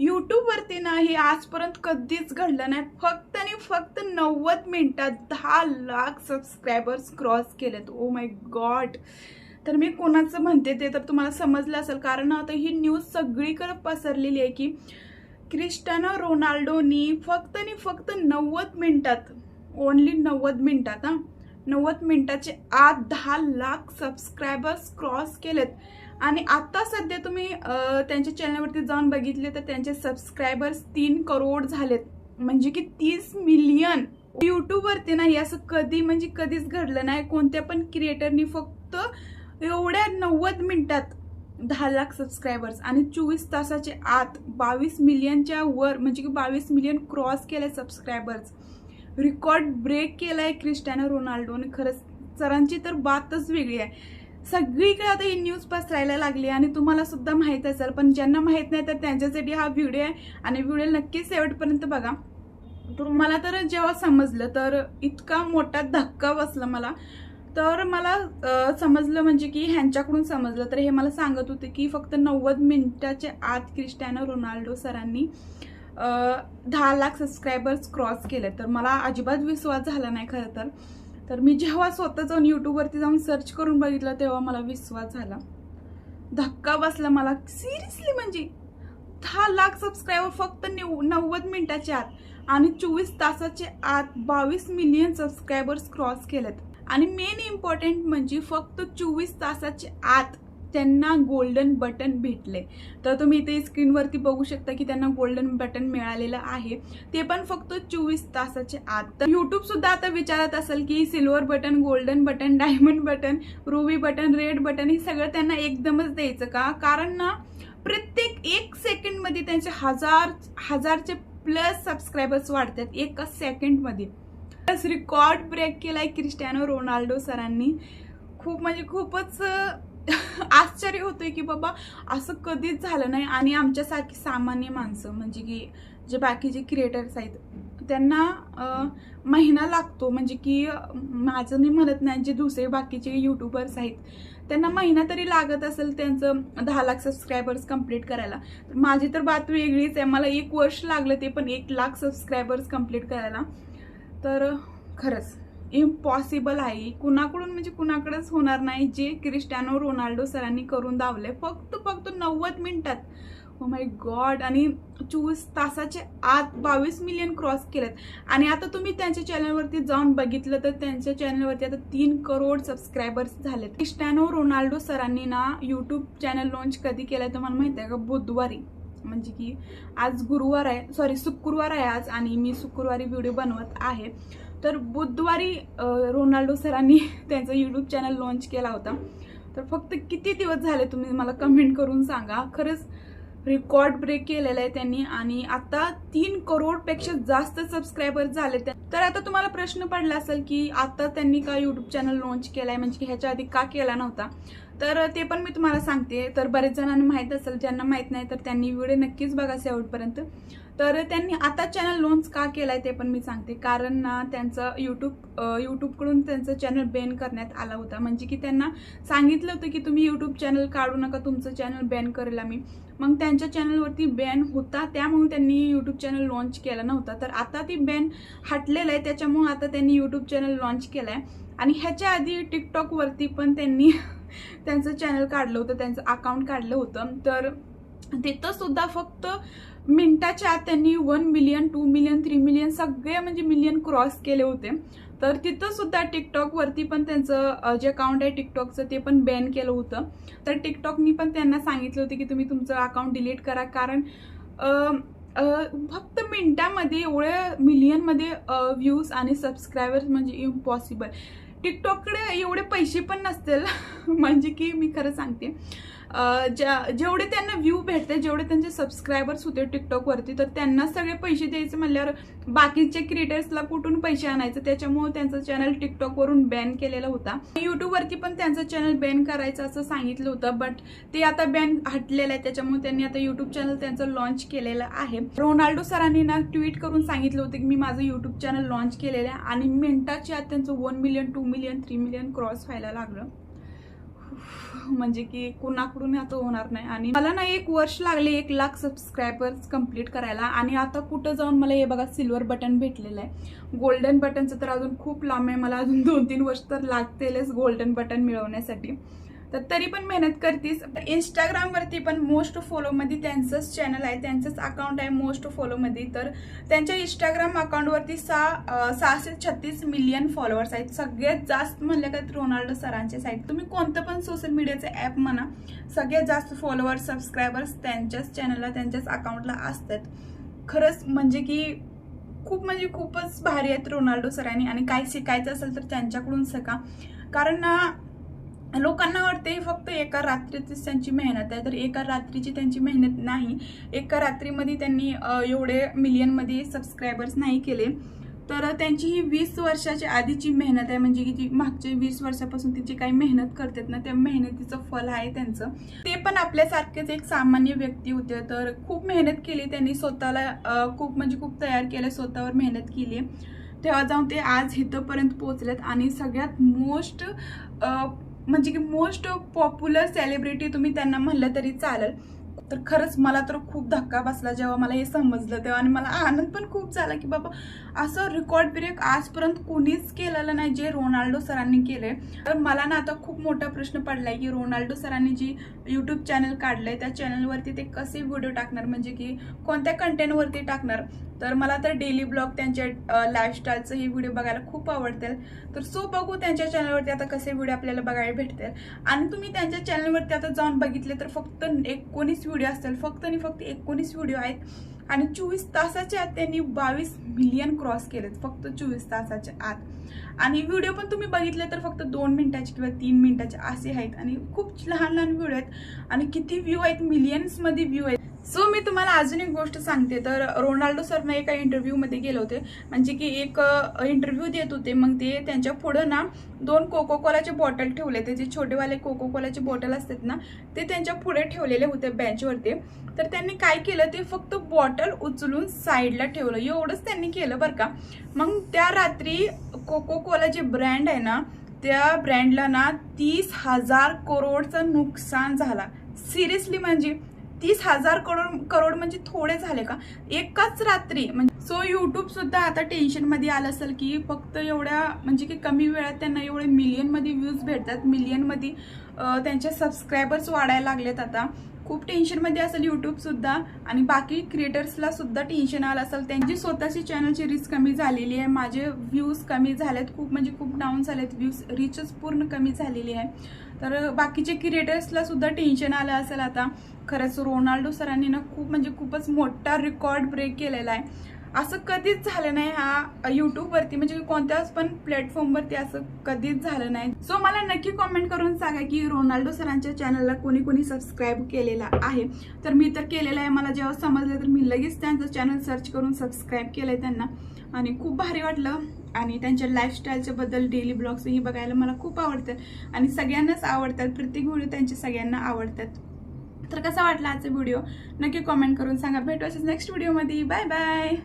यूट्यूबवरती ना हे आजपर्यंत कधीच घडलं नाही. फक्त आणि फक्त नव्वद मिनटात दहा लाख सबस्क्रायबर्स क्रॉस केलेत. ओ माय गॉड तर मी कोणाचं म्हणते ते तर तुम्हाला समजलं असेल. कारण आता ही न्यूज सगळीकडे पसरलेली आहे की क्रिस्टानो रोनाल्डोनी फक्त आणि फक्त नव्वद मिनटात ओनली नव्वद मिनटात हां नव्वद मिनटाचे आत दहा लाख सबस्क्रायबर्स क्रॉस केलेत. आणि आत्ता सध्या तुम्ही त्यांच्या चॅनलवरती जाऊन बघितले तर त्यांचे सबस्क्रायबर्स तीन करोड झालेत. म्हणजे की तीस मिलियन युट्यूबवरती नाही असं कधी म्हणजे कधीच घडलं नाही. कोणत्या पण क्रिएटरनी फक्त एवढ्या नव्वद मिनिटात दहा लाख सबस्क्रायबर्स आणि चोवीस तासाचे आत बावीस मिलियनच्या वर म्हणजे की बावीस मिलियन क्रॉस केले सबस्क्रायबर्स रेकॉर्ड ब्रेक केलाय क्रिस्टियानो रोनाल्डोने. खरंच सरांची तर बातच वेगळी आहे. सगळीकडे आता ही न्यूज पसरायला लागली आणि तुम्हाला सुद्धा माहीत असेल पण ज्यांना माहीत नाही तर त्यांच्यासाठी हा व्हिडिओ आहे आणि व्हिडिओ नक्कीच शेवटपर्यंत बघा. तर मला तर जेव्हा समजलं तर इतका मोठा धक्का बसला मला. तर मला समजलं म्हणजे की ह्यांच्याकडून समजलं. तर हे मला सांगत होते की फक्त नव्वद मिनिटाच्या आत क्रिस्टियानो रोनाल्डो सरांनी दहा लाख सबस्क्रायबर्स क्रॉस केले तर मला अजिबात विश्वास झाला नाही खरं तर. तर मी जेव्हा स्वतः जाऊन यूट्यूबवरती जाऊन सर्च करून बघितलं तेव्हा मला विश्वास झाला धक्का बसला मला. सिरियसली म्हणजे दहा लाख सबस्क्रायबर फक्त निव- नव्वद मिनिटाच्या आत आणि चोवीस तासाचे आत बावीस मिलियन सबस्क्रायबर्स क्रॉस केलेत. आणि मेन इम्पॉर्टंट म्हणजे फक्त चोवीस तासाचे आत त्यांना गोल्डन बटन भेटले. तर तुम्ही इथे स्क्रीनवरती बघू शकता की त्यांना गोल्डन बटन मिळालेलं आहे. ते पण फक्त चोवीस तासाचे आत. तर युट्यूब सुद्धा आता विचारत असेल की silver button golden button diamond button ruby button red button हे सगळं त्यांना एकदमच द्यायचं का? कारण ना प्रत्येक एक सेकंडमध्ये त्यांचे हजार हजारचे प्लस सबस्क्रायबर्स वाढतात एका सेकंडमध्ये प्लस रेकॉर्ड ब्रेक केलाय क्रिस्टियानो रोनाल्डो सरांनी. खूप म्हणजे खूपच आश्चर्य होतोय की बाबा असं कधीच झालं नाही. आणि आमच्यासारखी सामान्य माणसं म्हणजे की जे बाकीचे क्रिएटर्स आहेत त्यांना महिना लागतो. म्हणजे की माझं मी म्हणत नाही जे दुसरे बाकीचे युट्यूबर्स आहेत त्यांना महिना तरी लागत असेल त्यांचं दहा लाख सबस्क्रायबर्स कंप्लीट करायला. तर माझी तर बात वेगळीच आहे. मला एक वर्ष लागलं ते पण एक लाख सबस्क्रायबर्स कंप्लीट करायला. तर खरंच. इम्पॉसिबल आहे. कुणाकडून म्हणजे कुणाकडेच होणार नाही. जे क्रिस्टियानो रोनाल्डो सरांनी करून दावले फक्त फक्त नव्वद मिनिटात. ओ माय गॉड आणि चोवीस तासाचे आत बावीस मिलियन क्रॉस केलेत. आणि आता तुम्ही त्यांच्या चॅनलवरती जाऊन बघितलं तर त्यांच्या चॅनलवरती आता तीन करोड सबस्क्रायबर्स झालेत. क्रिस्टियानो रोनाल्डो सरांनी ना यूट्यूब चॅनल लॉन्च कधी केलंय तुम्हाला माहिती आहे का? बुधवारी. म्हणजे की आज गुरुवार आहे. सॉरी शुक्रवार आहे आज आणि मी शुक्रवारी व्हिडिओ बनवत आहे. तर बुधवारी रोनाल्डो सरांनी त्यांचा यूट्यूब चॅनल लॉन्च केला होता. तर फक्त किती दिवस झाले तुम्ही मला कमेंट करून सांगा. खरंच रेकॉर्ड ब्रेक केलेला आहे त्यांनी आणि आता तीन करोडपेक्षा जास्त सबस्क्रायबर झाले त्या- तर आता तुम्हाला प्रश्न पडला असेल की आता त्यांनी का युट्यूब चॅनल लॉन्च केलाय? म्हणजे ह्याच्या आधी का केला नव्हता? तर ते पण मी तुम्हाला सांगते. तर बरेच जणांना माहीत असेल ज्यांना माहीत नाही तर त्यांनी व्हिडिओ नक्कीच बघा शेवटपर्यंत. तर त्यांनी आता चॅनल लॉन्च का केलाय ते पण मी सांगते. कारण ना त्यांचं यूट्यूब यूट्यूबकडून त्यांचं चॅनल बॅन करण्यात आला होता. म्हणजे की त्यांना सांगितलं होतं की तुम्ही यूट्यूब चॅनल काढू नका तुमचं चॅनल बॅन करेल आम्ही. मग त्यांच्या चॅनलवरती बॅन होता त्यामुळे त्यांनी यूट्यूब चॅनल लॉन्च केला नव्हता. तर आता ती बॅन हटलेलं आहे त्याच्यामुळे आता त्यांनी यूट्यूब चॅनल लॉन्च आहे आणि ह्याच्या आधी टिकटॉकवरती पण त्यांनी त्यांचं चॅनल काढलं होतं त्यांचं अकाउंट काढलं होतं. तर तिथं सुद्धा फक्त मिनटाच्या आत त्यांनी one million two million three million सगळे म्हणजे मिलियन क्रॉस केले होते. तर तिथं सुद्धा टिकटॉकवरती पण त्यांचं जे अकाउंट आहे टिकटॉकचं ते पण बॅन केलं होतं. तर टिकटॉकनी पण त्यांना सांगितलं होतं की तुम्ही तुमचं अकाउंट डिलीट करा. कारण फक्त मिनटामध्ये एवढ्या मिलियनमध्ये व्ह्यूज आणि सबस्क्रायबर्स म्हणजे इम्पॉसिबल टिकटॉककडे एवढे पैसे पण नसतील. म्हणजे की मी खरं सांगते. ज्या जेवढे त्यांना व्ह्यू भेटते जेवढे त्यांचे सबस्क्रायबर्स होते टिकटॉकवरती तर त्यांना सगळे पैसे द्यायचे म्हणल्यावर बाकीच्या क्रिएटर्सला कुठून पैसे आणायचे? त्याच्यामुळे त्यांचं चॅनल टिकटॉकवरून बॅन केलेला होता. युट्यूबवरती पण त्यांचं चॅनल बॅन करायचं असं सांगितलं होतं बट ते आता बॅन हटलेलं आहे. त्याच्यामुळे त्यांनी आता युट्यूब चॅनल त्यांचं लॉन्च केलेलं आहे. रोनाल्डो सरांनी ना ट्विट करून सांगितलं होतं की मी माझं युट्यूब चॅनल लॉन्च केलेलं आहे आणि मिनिटाच्या आत त्यांचं one million two million three million cross व्हायला लागलं. म्हणजे की कुणाकडून आता होणार नाही. आणि मला ना एक वर्ष लागले एक लाख सबस्क्रायबर्स कंप्लीट करायला. आणि आता कुठं जाऊन मला हे बघा सिल्वर बटन भेटलेलं आहे. गोल्डन बटनचं तर अजून खूप लांब आहे. मला अजून दोन तीन वर्ष तर लागतीलच गोल्डन बटन मिळवण्यासाठी. तर तरी पण मेहनत करतीस. इंस्टाग्रामवरती पण मोस्ट फॉलोमध्ये त्यांचंच चॅनल आहे त्यांचंच अकाउंट आहे मोस्ट फॉलोमध्ये तर त्यांच्या इंस्टाग्राम अकाउंटवरती सहा सहाशे छत्तीस मिलियन फॉलोअर्स आहेत. सगळ्यात जास्त म्हणलं का रोनाल्डो सरांचेच आहेत. तुम्ही कोणतं पण सोशल मीडियाचं ॲप म्हणा सगळ्यात जास्त फॉलोअर्स सबस्क्रायबर्स त्यांच्याच चॅनलला त्यांच्याच अकाउंटला असतात. खरंच म्हणजे की खूप म्हणजे खूपच भारी आहेत रोनाल्डो सरांनी. आणि काय शिकायचं असेल तर त्यांच्याकडून सका कारण ना लोकांना वाटते फक्त एका रात्रीचीच त्यांची मेहनत आहे. तर एका रात्रीची त्यांची मेहनत नाही. एका रात्रीमध्ये त्यांनी एवढे मिलियनमध्ये सबस्क्रायबर्स नाही केले. तर त्यांची ही वीस वर्षाच्या आधीची मेहनत आहे. म्हणजे की जी मागच्या वीस वर्षापासून ती जी काही मेहनत करतात ना त्या मेहनतीचं फल आहे त्यांचं. ते पण आपल्यासारखेच एक सामान्य व्यक्ती होते. तर खूप मेहनत केली त्यांनी. स्वतःला खूप म्हणजे खूप तयार केलं स्वतःवर मेहनत केली. तेव्हा जाऊन ते आज इथंपर्यंत पोहोचलेत. आणि सगळ्यात मोस्ट म्हणजे की मोस्ट पॉप्युलर सेलिब्रिटी तुम्ही त्यांना म्हणलं तरी चालेल. तर खरंच मला तर खूप धक्का बसला जेव्हा मला हे समजलं तेव्हा. आणि मला आनंद पण खूप झाला की बाबा असं रेकॉर्ड ब्रेक आजपर्यंत कोणीच केलेलं नाही जे रोनाल्डो सरांनी केलंय. तर मला ना आता खूप मोठा प्रश्न पडलाय की रोनाल्डो सरांनी जी यूट्यूब चॅनल काढलंय त्या चॅनलवरती ते कसे व्हिडिओ टाकणार? म्हणजे की कोणत्या कंटेंटवरती टाकणार? तर मला तर डेली ब्लॉग त्यांच्या लाईफस्टाईलचं हे व्हिडिओ बघायला खूप आवडतील. तर सो बघू त्यांच्या चॅनलवरती आता कसे व्हिडिओ आपल्याला बघायला भेटतील. आणि तुम्ही त्यांच्या चॅनलवरती आता जाऊन बघितले तर फक्त एकोणीस व्हिडिओ असतील. फक्त आणि फक्त एकोणीस व्हिडिओ आहेत. आणि चोवीस तासाच्या आत त्यांनी बावीस मिलियन क्रॉस केलेत. फक्त चोवीस तासाच्या आत. आणि व्हिडिओ पण तुम्ही बघितले तर फक्त दोन मिनिटाचे किंवा तीन मिनिटाचे असे आहेत. आणि खूप लहान लहान व्हिडिओ आहेत. आणि किती व्ह्यू आहेत? मिलियन्समध्ये व्ह्यू आहेत. सो मी तुम्हाला अजून एक गोष्ट सांगते. तर रोनाल्डो सरनं एका इंटरव्ह्यूमध्ये गेले होते. म्हणजे की एक इंटरव्ह्यू देत होते. मग ते त्यांच्या पुढं ना दोन कोको कोलाचे बॉटल ठेवले ते जे छोटेवाले कोको कोलाचे बॉटल असतात ना ते त्यांच्या पुढे ठेवलेले होते बेंचवरती तर त्यांनी काय केलं? ते फक्त बॉटल उचलून साईडला ठेवलं. एवढंच त्यांनी केलं बरं का. मग त्या रात्री कोको कोला जे ब्रँड आहे ना त्या ब्रँडला ना तीस हजार करोडचं नुकसान झाला. सिरियसली म्हणजे? तीस हजार करोड करोड म्हणजे थोडे झाले का? एकाच रात्री म्हणजे सो युट्यूब सुद्धा आता टेन्शनमध्ये आलं असेल की फक्त एवढ्या म्हणजे की कमी वेळात त्यांना एवढे मिलियनमध्ये व्ह्यूज भेटतात मिलियनमध्ये त्यांचे सबस्क्रायबर्स वाढायला लागलेत आता. खूप टेन्शनमध्ये असेल यूट्यूबसुद्धा आणि बाकी क्रिएटर्सला सुद्धा टेन्शन आलं असेल. त्यांची स्वतःची चॅनलची रीच कमी झालेली आहे. माझे व्ह्यूज कमी झालेत. खूप म्हणजे खूप डाऊन झालेत. व्ह्यूज रीचच पूर्ण कमी झालेली आहे. तर बाकीचे क्रिएटर्सला सुद्धा टेन्शन आलं असेल आता. खरंच रोनाल्डो सरांनी ना खूप म्हणजे खूपच मोठा रेकॉर्ड ब्रेक केलेला आहे. असं कधीच झालं नाही हा युट्यूबवरती म्हणजे कोणत्याच पण प्लॅटफॉर्मवरती असं कधीच झालं नाही. सो मला नक्की कॉमेंट करून सांगा की रोनाल्डो सरांच्या चॅनलला कोणी कोणी सबस्क्राईब केलेला आहे. तर मी तर केलेलं आहे मला जेव्हा समजलं तर मी लगेच त्यांचं चॅनल सर्च करून सबस्क्राईब केलंय त्यांना. आणि खूप भारी वाटलं. आणि त्यांच्या लाईफस्टाईलच्या बद्दल डेली ब्लॉग्सही बघायला मला खूप आवडतात आणि सगळ्यांनाच आवडतात प्रत्येक व्हिडिओ त्यांचे सगळ्यांना आवडतात. तर कसा वाटला आजचा व्हिडिओ नक्की कॉमेंट करून सांगा. भेटू नेक्स्ट व्हिडिओमध्ये बाय बाय